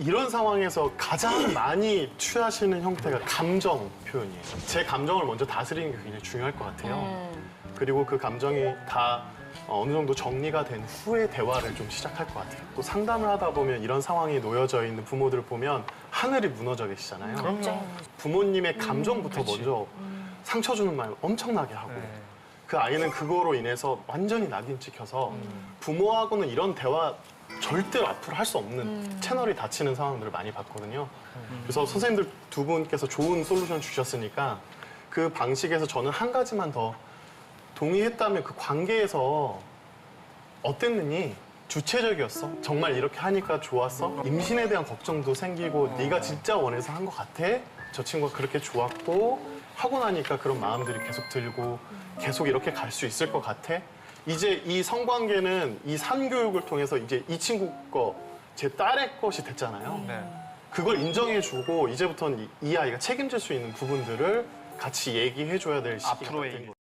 이런 상황에서 가장 많이 취하시는 형태가 감정 표현이에요. 제 감정을 먼저 다스리는 게 굉장히 중요할 것 같아요. 음. 그리고 그 감정이 다 어, 어느 정도 정리가 된 후에 대화를 좀 시작할 것 같아요. 또 상담을 하다 보면 이런 상황이 놓여져 있는 부모들을 보면 하늘이 무너져 계시잖아요. 그럼요. 부모님의 감정부터 그치. 먼저 상처 주는 말 엄청나게 하고 네. 그 아이는 그거로 인해서 완전히 낙인 찍혀서 부모하고는 이런 대화 절대로 앞으로 할 수 없는 채널이 닫히는 상황들을 많이 봤거든요. 그래서 선생님들 두 분께서 좋은 솔루션 주셨으니까 그 방식에서 저는 한 가지만 더 동의했다면 그 관계에서 어땠느니 주체적이었어? 정말 이렇게 하니까 좋았어? 임신에 대한 걱정도 생기고 네가 진짜 원해서 한 것 같아? 저 친구가 그렇게 좋았고 하고 나니까 그런 마음들이 계속 들고 계속 이렇게 갈 수 있을 것 같아? 이제 이 성관계는 이 산교육을 통해서 이제 이 친구 거, 제 딸의 것이 됐잖아요. 네. 그걸 인정해주고 이제부터는 이, 이 아이가 책임질 수 있는 부분들을 같이 얘기해줘야 될 시기가 앞으로의 된 일. 거예요.